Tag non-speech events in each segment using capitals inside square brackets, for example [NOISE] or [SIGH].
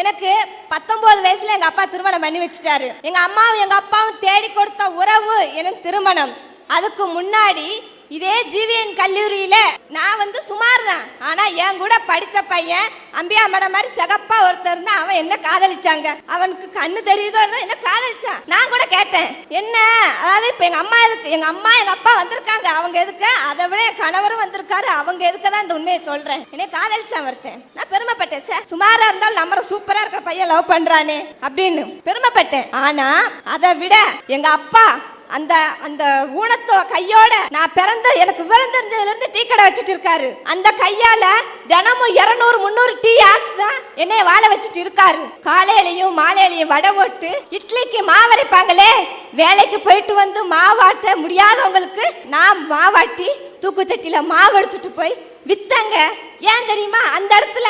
எனக்கு பத்தொன்பது வயசுல எங்க அப்பா திருமணம் பண்ணி வச்சுட்டாரு. எங்க அம்மாவும் எங்க அப்பாவும் தேடி கொடுத்த உறவு எனக்கு திருமணம். அதுக்கு முன்னாடி இதே ஜிவிஎன் கல்லூரியில நான் வந்து சுமார் தான் ஆனா என் கூட படிச்ச பையன் அம்பியா மேடம் மாதிரி சிகப்பா ஒருத்தர் தான் அவன் என்ன காதலிச்சாங்க? அவனுக்கு கண்ணு தெரியுதோ என்ன காதலிச்சான்? நான் கூட கேட்டேன். என்ன? அதாவது இப்ப எங்க அம்மா எதுக்கு? எங்க அம்மா எங்க அப்பா வந்திருக்காங்க. அவங்க எதுக்கு? அதை விட என் கணவரும் வந்திருக்காரு. அவங்க எதுக்கு தான் இந்த உண்மையை சொல்றேன்? என்னை காதலிச்சான் ஒருத்தன். நான் பெருமைப்பட்டேன் சார். சுமாரா இருந்தாலும் நம்ம சூப்பரா இருக்கிற பையன் லவ் பண்றானே அப்படின்னு பெருமைப்பட்டேன். ஆனா அதை விட எங்க அப்பா அந்த அந்த ஊனத்தோ கையோட நான் பிறந்த எனக்கு விவரம் தெரிஞ்சதுல இருந்து டீ கடை வச்சுட்டு இருக்காரு. அந்த கையால தினமும் இருநூறு முந்நூறு டீ ஆக்கி தான் என்னைய வாழ வச்சுட்டு இருக்காரு. காலையிலையும் மாலையிலையும் வடை போட்டு இட்லிக்கு மாவரைப்பாங்களே வேலைக்கு போயிட்டு வந்து மாவாட்ட முடியாதவங்களுக்கு நான் மாவாட்டி தூக்குச்சட்டியில் மாவு எடுத்துட்டு போய் வித்தங்க. ஏன் தெரியுமா? அந்த இடத்துல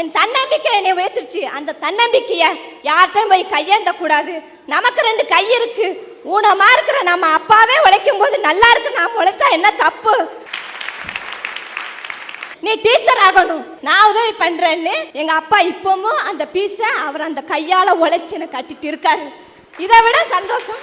என் தன்னம்பிக்கை என்னை உயர்த்துருச்சு. அந்த தன்னம்பிக்கைய யார்கிட்டையும் போய் கையேந்த கூடாது நமக்கு ரெண்டு கை இருக்கு. ஊனமா இருக்கிற நம்ம அப்பாவே உழைக்கும் போது நல்லா இருக்கு நாம உழைச்சா என்ன தப்பு? நீ டீச்சர் ஆகணும். நான் உதவி பண்றேன்னு எங்க அப்பா இப்பவும் அந்த பீஸை அவர் அந்த கையால உழைச்சு எனக்கு கட்டிட்டு இருக்காரு. இதை விட சந்தோஷம்.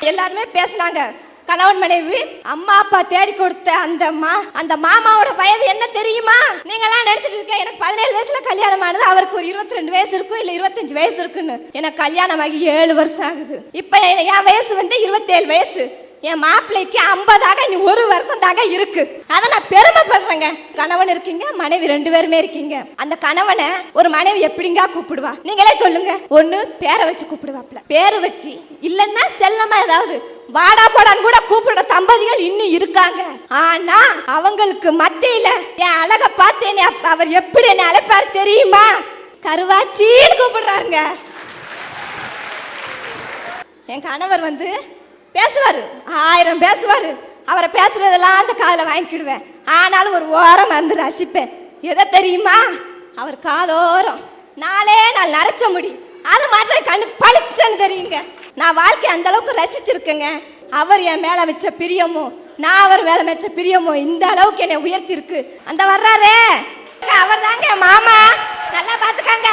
எல்லாருமே பேசினாங்க. கணவன் மனைவி அம்மா அப்பா தேடி கொடுத்த அந்த மா அந்த மாமாவோட வயது என்ன தெரியுமா? நீங்களாம் நடிச்சிட்டு இருக்க எனக்கு பதினேழு வயசுல கல்யாணம் ஆனது அவருக்கு ஒரு இருபத்தி ரெண்டு வயசு இருக்கும் இல்ல இருபத்தஞ்சு வயசு இருக்குன்னு. எனக்கு கல்யாணம் ஆகி ஏழு வருஷம் ஆகுது. இப்ப என் வயசு வந்து இருபத்தேழு வயசு. என் மாப்பிள்ளைக்கு ஐம்பதாக நீ ஒரு வருஷம் தாங்க இருக்கு. அதை நான் பெருமைப்படுறேங்க. கணவன் இருக்கீங்க மனைவி ரெண்டு பேருமே இருக்கீங்க. அந்த கணவனை ஒரு மனைவி எப்படிங்க கூப்பிடுவா? நீங்களே சொல்லுங்க. ஒன்று பேரை வச்சு கூப்பிடுவாப்ல பேரை வச்சு. இல்லைன்னா செல்லமா ஏதாவது வாடா போடான்னு கூட கூப்பிடுற தம்பதிகள் இன்னும் இருக்காங்க. ஆனா அவங்களுக்கு மத்தியில என் அழக பார்த்து என்னை அவர் எப்படி என்னை அழைப்பாரு தெரியுமா? கருவாச்சின்னு கூப்பிடுறாருங்க. என் கணவர் வந்து பேசுவார். ஆயிரம் பேசுவார். அவரை பேசுறதெல்லாம் அந்த காதில் வாங்கிக்கிடுவேன். ஆனாலும் ஒரு ஓரம் வந்து ரசிப்பேன். எதை தெரியுமா? அவர் காதோரம். நாளே நான் நரைச்ச முடி. அது மாத்திரம் கண்ணு பளிச்சன்னு தெரியுங்க. நான் வாழ்க்கை அந்த அளவுக்கு ரசிச்சிருக்கேங்க. அவர் என் மேல வச்ச பிரியமும் நான் அவர் மேல வச்ச பிரியமும் இந்த அளவுக்கு என்னை உயர்த்தி இருக்கு அந்த வர்றாரே. அவர் தாங்க மாமா. நல்லா பார்த்துக்காங்க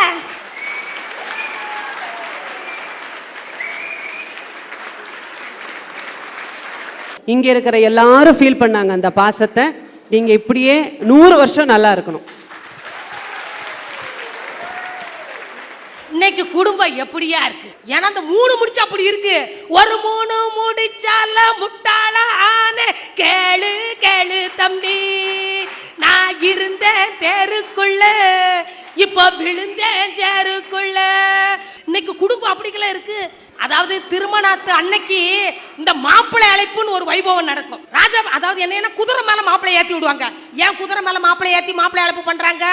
இங்க இருக்கிற எல்லாரும் ஃபீல் பண்ணாங்க அந்த பாசத்தை. நீங்க இப்படியே நூறு வருஷம் நல்லா இருக்கணும். இன்னைக்கு குடும்பம் எப்படியா இருக்கு? ஏன்னா அந்த மூணு முடிச்சு அப்படி இருக்கு. ஒரு மூணு முடிச்சால முட்டாள ஆனே. கேளு கேளு தம்பி. நான் இருந்தேன் தெருக்குள்ள. இப்போ விழுந்தேன் சேருக்குள்ள. இன்னைக்கு குடும்பம் அப்படிக்கெல்லாம் இருக்கு. அதாவது திருமணத்து அன்னைக்கு இந்த மாப்பிள்ளை அழைப்புன்னு ஒரு வைபவம் நடக்கும். ராஜா அதாவது என்னன்னா குதிரை மேல மாப்பிள்ளை ஏத்தி விடுவாங்க. ஏன் குதிரை மேல மாப்பிள்ளை ஏத்தி மாப்பிள்ளை அழைப்பு பண்றாங்க?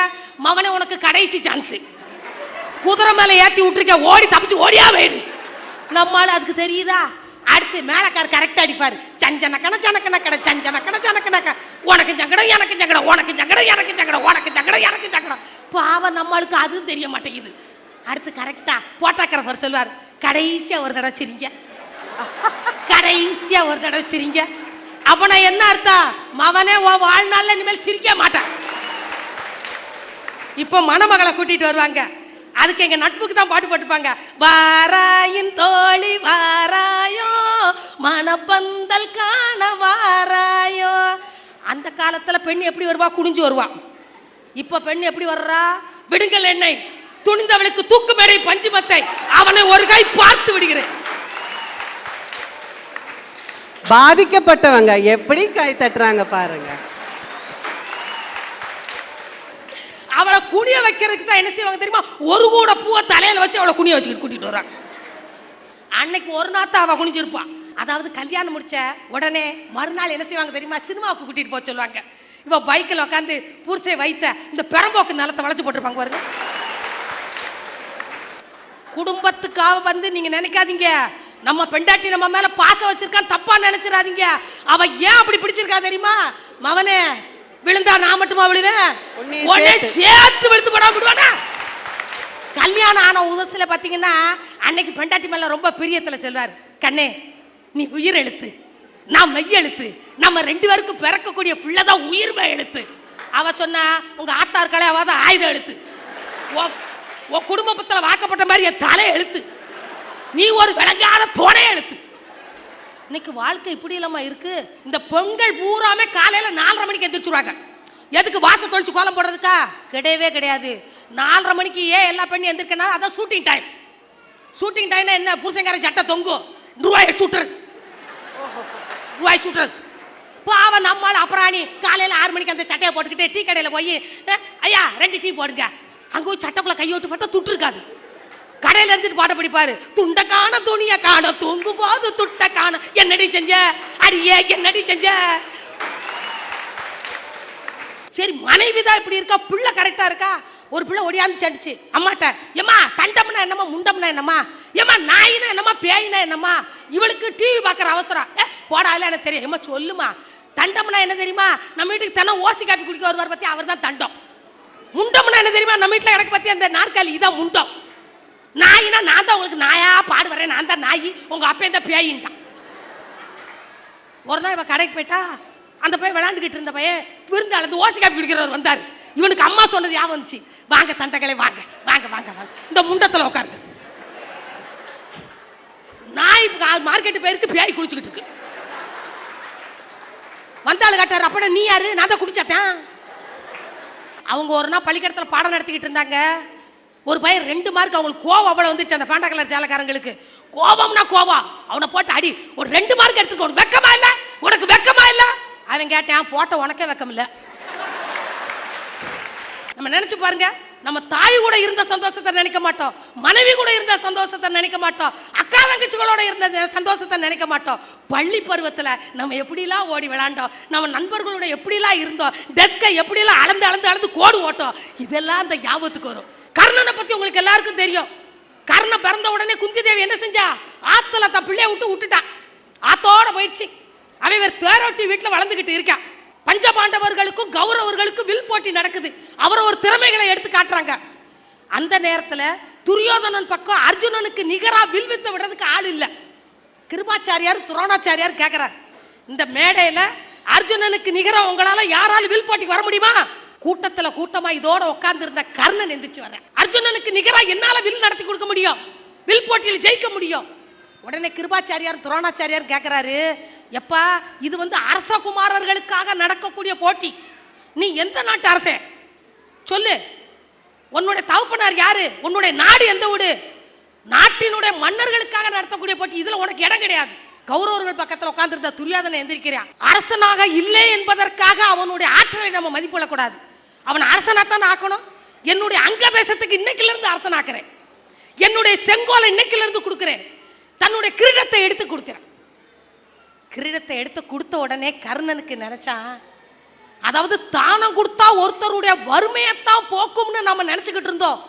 மவனே உனக்கு கடைசி சான்ஸ் குதிரை மேல ஏத்தி விட்டுருக்க ஓடி தப்பிச்சு ஓடியா போயிரு நம்மளால அதுக்கு தெரியுதா? அடுத்து மேலக்கார் கரெக்டா அடிப்பாரு. சஞ்சனக்கன சனக்கனக்கட சஞ்சனக்கன சனக்கனக்க உனக்கு சங்கடம் எனக்கு சங்கடம். உனக்கு சங்கடம் எனக்கு சங்கடம். உனக்கு சங்கடம் எனக்கு சங்கடம். பாவம் நம்மளுக்கு அதுவும் தெரிய மாட்டேங்குது. அடுத்து கரெக்டா போட்டாக்கிறவர் சொல்வார் கடைசியா ஒரு தடவை சிரிங்க. [LAUGHS] கடைசியா ஒரு தடவை சிரிங்க. அவனை என்ன அர்த்தம்? மவனே உன் வாழ்நாள்ல இனிமேல் சிரிக்க மாட்டான். இப்போ மணமகளை கூட்டிட்டு வருவாங்க. அதுக்கு எங்க நட்புக்கு தான் பாட்டு போட்டுப்பாங்க வாராயின் தோழி வாராயோ மணப்பந்தல் காண வாராயோ. அந்த காலத்துல பெண் எப்படி வருவா? குனிஞ்சு வருவா. இப்ப பெண் எப்படி வர்றா? விடுங்கள் என்னை. துணிந்தவளுக்கு தூக்கு மேடை பஞ்சு மத்தை. அவனை ஒரு கை பார்த்து விடுகிறேன். பாதிக்கப்பட்டவங்க எப்படி கை தட்டுறாங்க பாருங்க. அவளை குனிய வைக்கிறதுக்கு தான் என்ன செய்வாங்க தெரியுமா? ஒரு கூட பூவை தலையில் வச்சு அவளை குனிய வச்சுக்கிட்டு கூட்டிட்டு வர்றாங்க அன்னைக்கு ஒரு நாத்தா அவ குனிஞ்சிருப்பான் அதாவது கல்யாணம் முடிச்ச உடனே மறுநாள் என்ன செய்வாங்க தெரியுமா? சினிமாவுக்கு கூட்டிட்டு போக சொல்லுவாங்க. இவ பைக்கில் உட்காந்து பூர்ச்சை வைத்த இந்த பெரம்போக்கு நிலத்தை வளைச்சு போட்டிருப்பாங்க பாருங்க. குடும்பத்துக்காக வந்து நீங்க நினைக்காதீங்க. நம்ம பெண்டாட்டி நம்ம மேல பாசம் வச்சிருக்கான் தப்பா நினைச்சிடாதீங்க. அவ ஏன் அப்படி பிடிச்சிருக்கா தெரியுமா? மவனே விழுந்தா நான் மட்டுமா விழுவேன்? உடனே சேர்த்து. விழுத்து போடாம விடுவானா? கல்யாணம் ஆன உதசுல பாத்தீங்கன்னா அன்னைக்கு பெண்டாட்டி மேல ரொம்ப பிரியத்துல சொல்வார் கண்ணே நீ உயிர் எழுத்து. நான் மெய் எழுத்து. நம்ம ரெண்டு பேருக்கும் பிறக்கக்கூடிய பிள்ளைதான் உயிர்மை எழுத்து. அவ சொன்னா உங்க ஆத்தார் கலையாவாத ஆயுத எழுத்து. உன் குடும்பத்துல வாக்கப்பட்ட மாதிரி என் தலை எழுத்து. நீ ஒரு விளங்காத துணை எழுத்து. இன்னைக்கு வாழ்க்கை இப்படி இல்லாமல் இருக்கு. இந்த பொங்கல் பூராமே காலையில் நாலரை மணிக்கு எந்திரிச்சுருவாங்க. எதுக்கு வாச தொழிச்சு கோலம் போடுறதுக்கா? கிடையவே கிடையாது. நாலரை மணிக்கு ஏன் எல்லா பெண்ணும் எந்திரிக்கனால அதான் ஷூட்டிங் டைம் ஷூட்டிங் டைம்னா என்ன? புருஷங்கார சட்டை தொங்கும். ரூபாயை சுட்டுறது. ரூபாய் சுட்டுறது. பாவம் நம்மால் அப்புறாணி காலையில் ஆறு மணிக்கு அந்த சட்டையை போட்டுக்கிட்டு டீ கடையில் போய் ஐயா ரெண்டு டீ போடுங்க. அங்கே சட்டைக்குள்ளே சட்டைக்குள்ள கையோட்டு பார்த்தா துட்டு இருக்காது. கடையில் இருந்துட்டு பாட்ட படிப்பாரு. துண்ட காண துணிய காண தூங்கும் போது துட்ட காண. என்னடி செஞ்ச? அடியே என்னடி செஞ்ச? சரி மனைவி தான் இப்படி இருக்கா? பிள்ளை கரெக்டா இருக்கா? ஒரு பிள்ளை ஒடியாந்து சடிச்சு அம்மாட்ட ஏமா தண்டம்னா என்னம்மா முண்டம்னா என்னம்மா? ஏம்மா நாயினா என்னம்மா பேயினா என்னம்மா? இவளுக்கு டிவி பார்க்குற அவசரம். ஏ போடா எனக்கு தெரியும். ஏமா சொல்லுமா தண்டம்னா என்ன தெரியுமா? நம்ம வீட்டுக்கு தினம் ஓசி காப்பி குடிக்க வருவார் பற்றி அவர் தான் தண்டம். முண்டம்னா என்ன தெரியுமா? நம்ம வீட்டில் எனக்கு பற்றி அந்த நாற்காலி இதான் முண்டம். நாயினா நான் தான் உங்களுக்கு நாயா பாடு வரேன் நான் தான் நாயி. உங்க அப்பே தான் பேயின்ட்டான். ஒரு நாள் இவன் கடைக்கு போயிட்டா அந்த பையன் விளாண்டுக்கிட்டு இருந்த பையன் விருந்து அளந்து ஓசி காப்பி குடிக்கிறவர் வந்தார். இவனுக்கு அம்மா சொன்னது ஞாபகம் வந்துச்சு. வாங்க தண்டகளை வாங்க வாங்க வாங்க வாங்க. இந்த முண்டத்தில் உட்காருங்க நாய் மார்க்கெட்டு போயிருக்கு பேய் குளிச்சுக்கிட்டு இருக்கு. வந்தாள் கட்டார் அப்பட நீ யாரு? நான் தான் குடிச்சாட்டேன் அவங்க ஒரு நாள் பள்ளிக்கூடத்தில் பாடம் நடத்திக்கிட்டு இருந்தாங்க. ஒரு பையன் ரெண்டு மார்க் அவங்களுக்கு கோவம் அவ்வளோ வந்துச்சு அந்த பேண்டா கலர் சேலக்காரங்களுக்கு. கோபம்னா கோபம் அவனை போட்டு அடி. ஒரு ரெண்டு மார்க் எடுத்துக்கோ. வெக்கமா இல்ல? உனக்கு வெக்கமா இல்ல? அவன் கேட்டான் போட்ட உனக்கே வெக்கம் இல்ல. நம்ம நினைச்சு பாருங்க. நம்ம தாய் கூட இருந்த சந்தோஷத்தை நினைக்க மாட்டோம். மனைவி கூட இருந்த சந்தோஷத்தை நினைக்க மாட்டோம். அக்கா தங்கச்சிகளோட இருந்த சந்தோஷத்தை நினைக்க மாட்டோம். பள்ளி பருவத்தில் நம்ம எப்படிலாம் ஓடி விளாண்டோம். நம்ம நண்பர்களோட எப்படிலாம் இருந்தோம். டெஸ்கை எப்படிலாம் அளந்து அளந்து அளந்து கோடு ஓட்டோம். இதெல்லாம் அந்த ஞாபகத்துக்கு வரும். கர்ணனை பத்தி உங்களுக்கு எல்லாருக்கும் தெரியும். கர்ணன் பிறந்த உடனே குந்தி தேவி என்ன செஞ்சா? ஆத்துல தன் பிள்ளைய விட்டு விட்டுட்டான் ஆத்தோட போயிடுச்சு. அவன் இவர் தேரோட்டி வீட்டில் வளர்ந்துக்கிட்டு இருக்கான் பஞ்சபாண்டவர்களுக்கும் கௌரவர்களுக்கும் வில் போட்டி நடக்குது. அவர் ஒரு திறமைகளை எடுத்து காட்டுறாங்க. அந்த நேரத்தில் துரியோதனன் பக்கம் அர்ஜுனனுக்கு நிகரா வில் வித்த விடுறதுக்கு ஆள் இல்லை. கிருபாச்சாரியார் துரோணாச்சாரியார் கேட்குறார் இந்த மேடையில் அர்ஜுனனுக்கு நிகரா உங்களால் யாராலும் வில் போட்டிக்கு வர முடியுமா? கூட்டத்தில் கூட்டமாக இதோட உட்காந்துருந்த கர்ணன் எந்திரிச்சு வரேன் அர்ஜுனனுக்கு நிகராக என்னால் வில் நடத்தி கொடுக்க முடியும்? வில் போட்டியில் ஜெயிக்க முடியும்? உடனே கிருபாச்சாரியார் துரோணாச்சாரியார் கேட்குறாரு எப்பா இது வந்து அரசகுமாரர்களுக்காக நடக்கக்கூடிய போட்டி. நீ எந்த நாட்டு அரசே? சொல்லு. உன்னுடைய தகப்பனார் யாரு? உன்னுடைய நாடு எந்த வீடு நாட்டினுடைய மன்னர்களுக்காக நடத்தக்கூடிய போட்டி. இதில் உனக்கு இடம் கிடையாது. கௌரவர்கள் பக்கத்தில் உட்காந்துருந்த துரியாதனை எந்திரிக்கிறான். அரசனாக இல்லை என்பதற்காக அவனுடைய ஆற்றலை நம்ம மதிப்பிடக்கூடாது. அவன் அரசனாத்தான் ஆக்கணும். என்னுடைய அங்க தேசத்துக்கு இன்னைக்குல இருந்து அரசனாக்குறேன். என்னுடைய செங்கோலை இன்னைக்குல இருந்து கொடுக்கிறேன். தன்னுடைய கிரீடத்தை எடுத்து கொடுக்குறேன் கிரீடத்தை எடுத்து கொடுத்த உடனே கர்ணனுக்கு நினைச்சா அதாவது தானம் கொடுத்தா ஒருத்தருடைய வறுமையைத்தான் போக்கும்னு நம்ம நினைச்சுக்கிட்டு இருந்தோம்.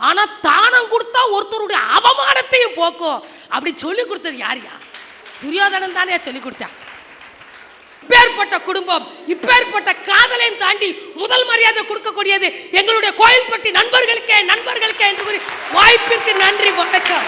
ஆனா தானம் கொடுத்தா ஒருத்தருடைய அவமானத்தையும் போக்கும். அப்படி சொல்லி கொடுத்தது யார் யா? துரியோதனன் தானே சொல்லி கொடுத்தா இப்பேற்பட்ட குடும்பம் இப்பேற்பட்ட தாண்டி முதல் மரியாதை கொடுக்கக்கூடியது எங்களுடைய கோயில்பட்டி நண்பர்களுக்கே நண்பர்களுக்கே என்று கூறி வாய்ப்பிற்கு நன்றி வணக்கம்.